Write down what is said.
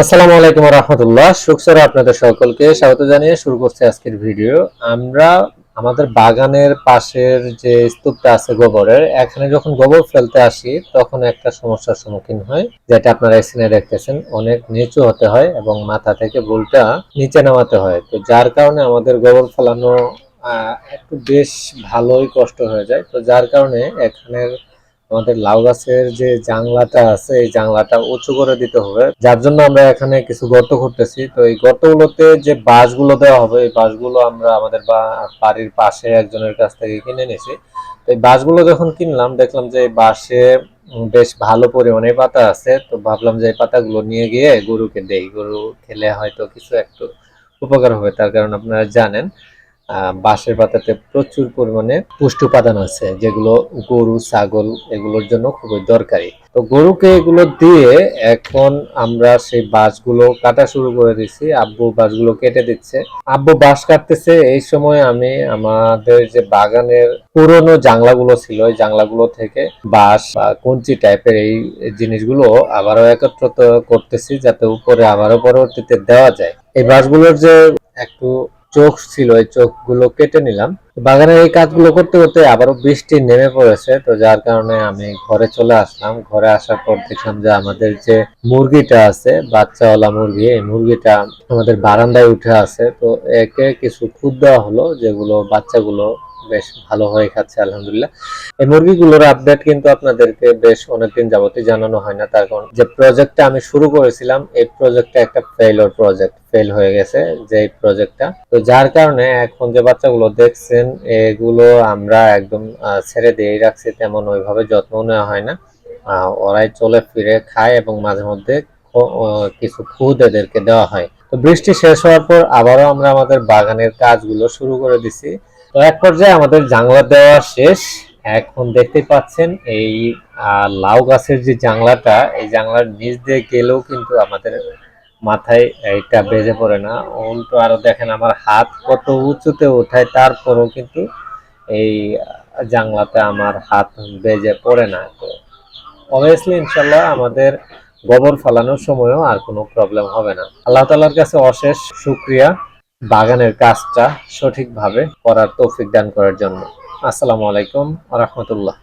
আসসালামু আলাইকুম রহমতুল্লাহ। সুখসর আপনাদের সকলকে স্বাগত জানিয়ে শুরু করছি আজকের ভিডিও। আমরা আমাদের বাগানের পাশের যে স্তূপটা আছে গোবরের, এখানে যখন গোবর ফেলতে আসি, তখন একটা সমস্যার সম্মুখীন হয়, যেটা আপনারা স্ক্রিনে দেখতেছেন। অনেক নিচু হতে হয় এবং মাথা থেকে ভুলটা নিচে নামাতে হয়। তো যার কারণে আমাদের গোবর ফেলানো একটু বেশ ভালোই কষ্ট হয়ে যায়। তো যার কারণে এখানের আমাদের লাউ গাছের যে জাংলাটা আছে, এই জাংলাটা উঁচু করে দিতে হবে। যার জন্য আমরা এখানে কিছু গর্ত করতেছি তো এই গর্তগুলোতে যে বাঁশগুলো দেওয়া হবে, এই বাঁশগুলো আমরা আমাদের বাড়ির পাশে একজনের কাছ থেকে কিনে নিয়েছি তো এই বাঁশগুলো যখন কিনলাম, দেখলাম যে এই বাঁশে বেশ ভালো পরিমাণে পাতা আছে। তো ভাবলাম যে এই পাতাগুলো নিয়ে গিয়ে গরুকে দেই। গরু খেলে হয়তো কিছু একটু উপকার হবে, তার কারণ আপনারা জানেন। বাঁশের পাতাতে প্রচুর পরিমাণে পুষ্টি উপাদান আছে, যেগুলো গরু, ছাগল এগুলোর জন্য খুবই দরকারি। তো গরুকে এগুলো দিয়ে এখন আমরা সেই বাঁশগুলো কাটা শুরু করে দিচ্ছি আব্বু বাঁশগুলো কেটে দিচ্ছে। আব্বু বাঁশ কাটতেছে, এই সময় আমি আমাদের যে বাগানের পুরনো জাংলাগুলো ছিল, এই জাংলাগুলো থেকে বাঁশ বা কঞ্চি টাইপের এই জিনিসগুলো আবারও একত্রিত করতেছি, যাতে উপরে আবারও পরবর্তীতে দেওয়া যায়। এই বাঁশগুলোর যে একটু চোখ ছিল, এই চোখগুলো কেটে নিলাম। বাগানের এই কাজগুলো করতে করতে আবারও বৃষ্টি নেমে পড়েছে, তো যার কারণে আমি ঘরে চলে আসলাম। ঘরে আসার পর দেখলাম যে আমাদের যে মুরগিটা আছে, বাচ্চাওয়ালা মুরগি, এই মুরগিটা আমাদের বারান্দায় উঠে আছে। তো একে কিছু খুদ দেওয়া হলো, যেগুলো বাচ্চাগুলো বেশ ভালো হয়ে খাচ্ছে আলহামদুলিল্লাহ। এই মুরগিগুলোর আপডেট কিন্তু আপনাদেরকে বেশ অনেকদিন যাবতই জানানো হয় না, তার কারণ যে প্রজেক্টটা আমি শুরু করেছিলাম, এই প্রজেক্টটা একটা ফেইলর প্রজেক্ট ফেল হয়ে গেছে যে প্রজেক্টটা তো যার কারণে এখন যে বাচ্চাগুলো দেখছেন, এগুলো আমরা একদম ছেড়ে দিয়েই রাখছি, তেমন ওইভাবে যত্ন নেওয়া হয় না। ওরাই চলে ফিরে খায় এবং মাঝে মধ্যে কিছু খুদ এদেরকে দেওয়া হয়। তো বৃষ্টি শেষ হওয়ার পর আবারও আমরা আমাদের বাগানের কাজগুলো শুরু করে দিছি। তো এক পর্যায়ে আমাদের জাংলা দেওয়া শেষ। এখন দেখতে পাচ্ছেন এই লাউ গাছের যে জাংলাটা এই জাংলার নিচ দিয়ে গেলেও কিন্তু আমাদের মাথায় এটা বেজে পড়ে না। উল্টো আরও দেখেন আমার হাত কত উঁচুতে ওঠায়, তারপরও কিন্তু এই জাংলাতে আমার হাত বেজে পড়ে না। তো অবভিয়াসলি ইনশাল্লাহ আমাদের গোবর ফালানোর সময়ও আর কোনো প্রবলেম হবে না। আল্লাহ তালার কাছে অশেষ সুক্রিয়া বাগানের কাজটা সঠিকভাবে করার তৌফিক দান করার জন্য। আসসালামু আলাইকুম রহমতুল্লাহ।